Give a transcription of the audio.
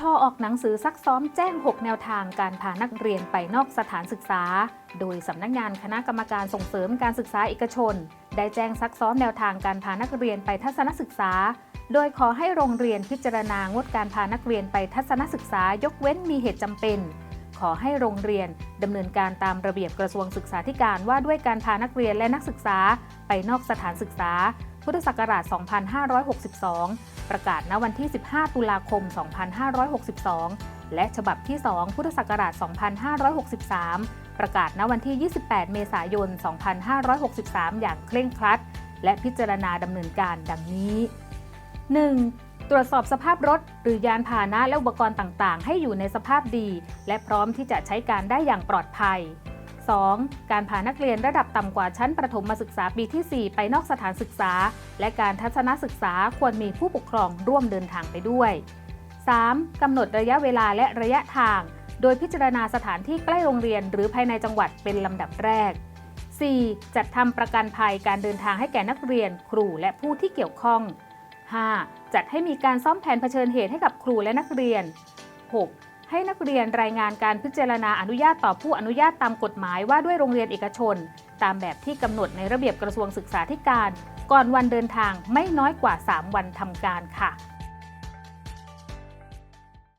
ชอออกหนังสือซักซ้อมแจ้ง 6 แนวทางการพานักเรียนไปนอกสถานศึกษา โดยสำนักงานคณะกรรมการส่งเสริมการศึกษาเอกชน ได้แจ้งซักซ้อมแนวทางการพานักเรียนไปทัศนศึกษา โดยขอให้โรงเรียนพิจารณางดการพานักเรียนไปทัศนศึกษายกเว้นมีเหตุจำเป็น ขอให้โรงเรียนดำเนินการตามระเบียบกระทรวงศึกษาธิการว่าด้วยการพานักเรียนและนักศึกษาไปนอกสถานศึกษา พุทธศักราช 2562 ประกาศณวันที่ 15 ตุลาคม 2562 และฉบับที่ 2 พุทธศักราช 2563 ประกาศณวันที่ 28 เมษายน 2563 อย่างเคร่งครัด และพิจารณาดำเนินการดังนี้ 1. ตรวจสอบสภาพรถ หรือยานพาหนะและอุปกรณ์ต่าง ๆ ให้อยู่ในสภาพดี และพร้อมที่จะใช้การได้อย่างปลอดภัย 2. การพานักเรียนระดับต่ำกว่าชั้นประถมมาศึกษาปีที่ 4 ไปนอกสถานศึกษา และการทัศนศึกษาควรมีผู้ปกครองร่วมเดินทางไปด้วย 3. กำหนดระยะเวลาและระยะทาง โดยพิจารณาสถานที่ใกล้โรงเรียนหรือภายในจังหวัดเป็นลำดับแรก 4. จัดทำประกันภัยการเดินทางให้แก่นักเรียน ครูและผู้ที่เกี่ยวข้อง 5. จัดให้มีการซ่อมแผนเผชิญเหตุให้กับครูและนักเรียน 6. ให้นักเรียนรายงานการพิจารณาอนุญาตต่อผู้อนุญาตตามกฎหมายว่าด้วยโรงเรียนเอกชน ตามแบบที่กำหนดในระเบียบกระทรวงศึกษาธิการ ก่อนวันเดินทางไม่น้อยกว่า 3 วันทำการค่ะ